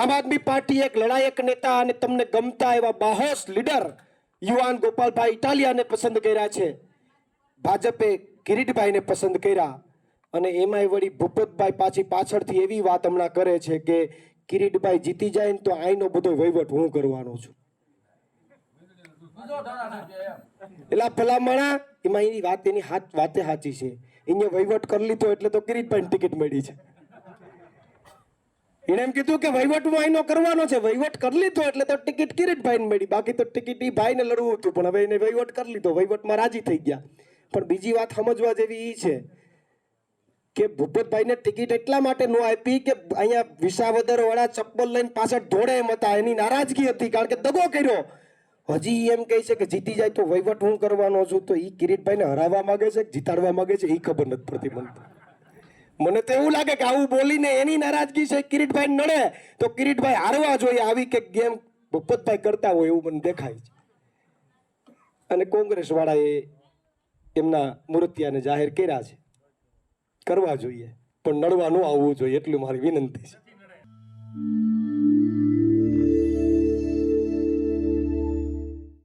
આમ આદમી પાર્ટી એક લડાયક નેતા અને તમને ગમતા એવા બાહોશ લીડર યુવાન ગોપાલભાઈ ઇટાલિયાને પસંદ કર્યા છે. ભાજપે કિરીટભાઈને પસંદ કર્યા અને એમાંય વળી ભૂપતભાઈ પાછી પાછળથી એવી વાત હમણાં કરે છે કે કિરીટભાઈ જીતી જાય ને તો આઈનો બધો વહીવટ હું કરવાનો છું. એટલે ભલામણા, એમાં એની વાત, એની હાથ, વાતે સાચી છે. અહીંયા વહીવટ કરી લીધો એટલે તો કિરીટભાઈ ટિકિટ મળી છે. એણે એમ કીધું કે વહીવટ આઈનો કરવાનો છે. વહીવટ કરી લીધો એટલે તો ટિકિટ કિરીટભાઈને મળી. બાકી તો ટિકિટ ઈ ભાઈને લડવું હતું, પણ હવે એને વહીવટ કરી લીધો. વહીવટમાં રાજી થઈ ગયા. પણ બીજી વાત સમજવા જેવી ઈ છે કે ભૂપતભાઈને ટિકિટ એટલા માટે ન આપી કે અહીંયા વિસાવદર વાળા ચપ્પલ લઈને પાછળ ધોડે એમ હતા. એની નારાજગી હતી, કારણ કે દગો કર્યો. હજી એમ કહે છે કે જીતી જાય તો વહીવટ હું કરવાનો છું. તો એ કિરીટભાઈને હરાવવા માગે છે જીતાડવા માંગે છે? એ ખબર નથી પડતી મને. મને તો એવું લાગે કે આવું બોલીને એની નારાજગી છે કિરીટભાઈ નડે તો કિરીટભાઈ હારવા જોઈએ આવી કે ગેમ ભૂપતભાઈ કરતા હોય એવું મને દેખાય છે. અને કોંગ્રેસ વાળાએ એમના મૂર્તિયાને જાહેર કર્યા છે. કરવા જોઈએ. પણ નડવા ન આવવું જોઈએ એટલું મારી વિનંતી છે.